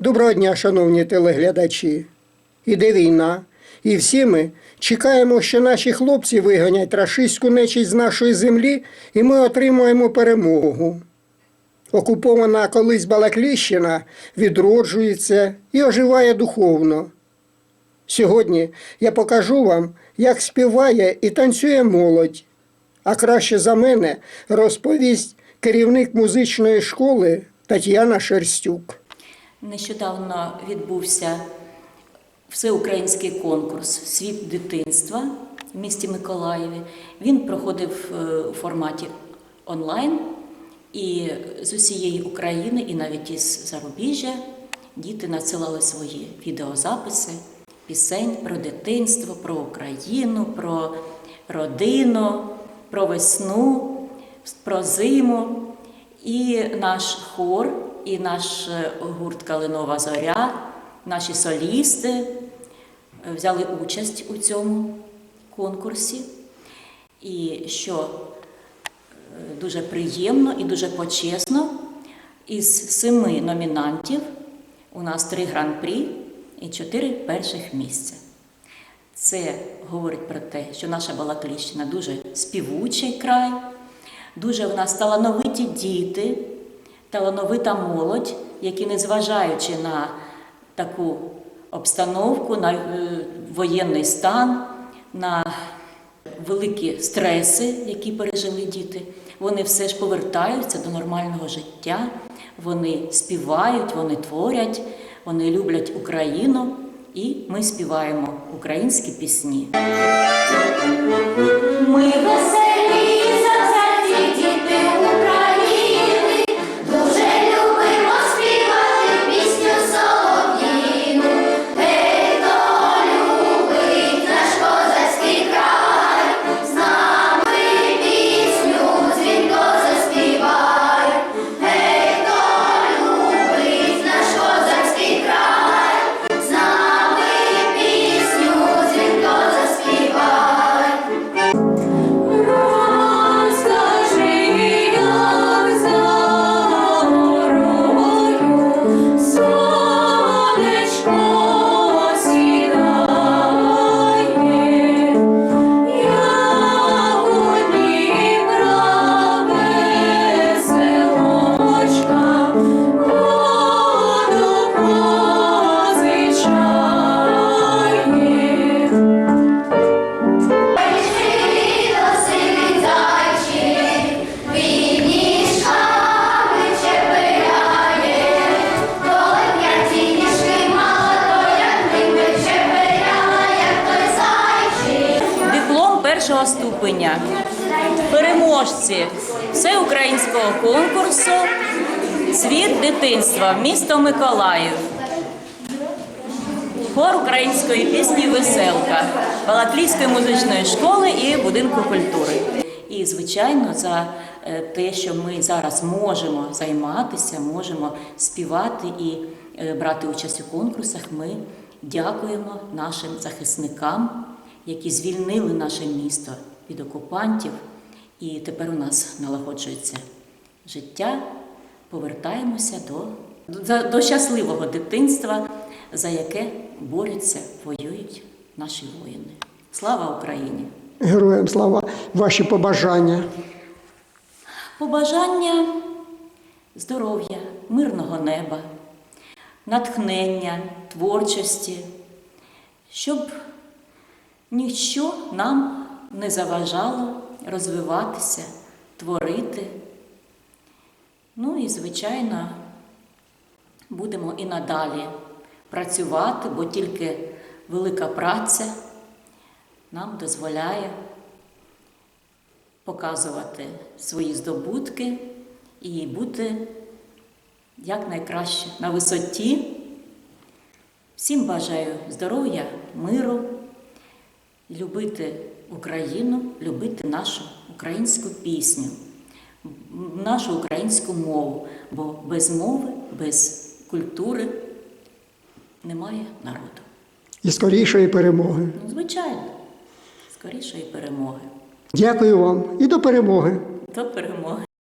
Доброго дня, шановні телеглядачі. Іде війна, і всі ми чекаємо, що наші хлопці виганять рашистську нечість з нашої землі, і ми отримаємо перемогу. Окупована колись Балакліщина відроджується і оживає духовно. Сьогодні я покажу вам, як співає і танцює молодь. А краще за мене розповість керівник музичної школи Тетяна Шерстюк. Нещодавно відбувся всеукраїнський конкурс Світ дитинства в місті Миколаєві. Він проходив е, у форматі онлайн, і з усієї України, і навіть із зарубіжжя діти надсилали свої відеозаписи, пісень про дитинство, про Україну, про родину, про весну, про зиму. І наш хор, і наш е, гурт Калинова Зоря, наші солісти е, взяли участь у цьому конкурсі. І що е, дуже приємно і дуже почесно, із семи номінантів у нас три гран-прі і чотири перших місця. Це говорить про те, що наша Балакліщина дуже співучий край, дуже в нас талановиті діти, талановита молодь, які, незважаючи на таку обстановку, на е, воєнний стан, на великі стреси, які пережили діти, вони все ж повертаються до нормального життя, вони співають, вони творять, вони люблять Україну, і ми співаємо українські пісні. Ми веселі першого ступеня. Переможці всеукраїнського конкурсу Світ дитинства місто Миколаїв. Хор української пісні Веселка Балаклійської музичної школи і будинку культури. І, звичайно, за е, те, що ми зараз можемо займатися, можемо співати і е, брати участь у конкурсах, ми дякуємо нашим захисникам, які звільнили наше місто від окупантів. І тепер у нас налагоджується життя. Повертаємося до, до, до щасливого дитинства, за яке борються, воюють наші воїни. Слава Україні! Героям слава ваші побажання. Побажання здоров'я, мирного неба, натхнення, творчості, щоб ніщо нам не заважало розвиватися, творити. Ну і, звичайно, будемо і надалі працювати, бо тільки велика праця нам дозволяє показувати свої здобутки і бути якнайкраще на висоті. Всім бажаю здоров'я, миру, любити Україну, любити нашу українську пісню, нашу українську мову, бо без мови, без культури немає народу. І скорішої перемоги. Ну, звичайно, скорішої перемоги. Дякую вам і до перемоги. До перемоги.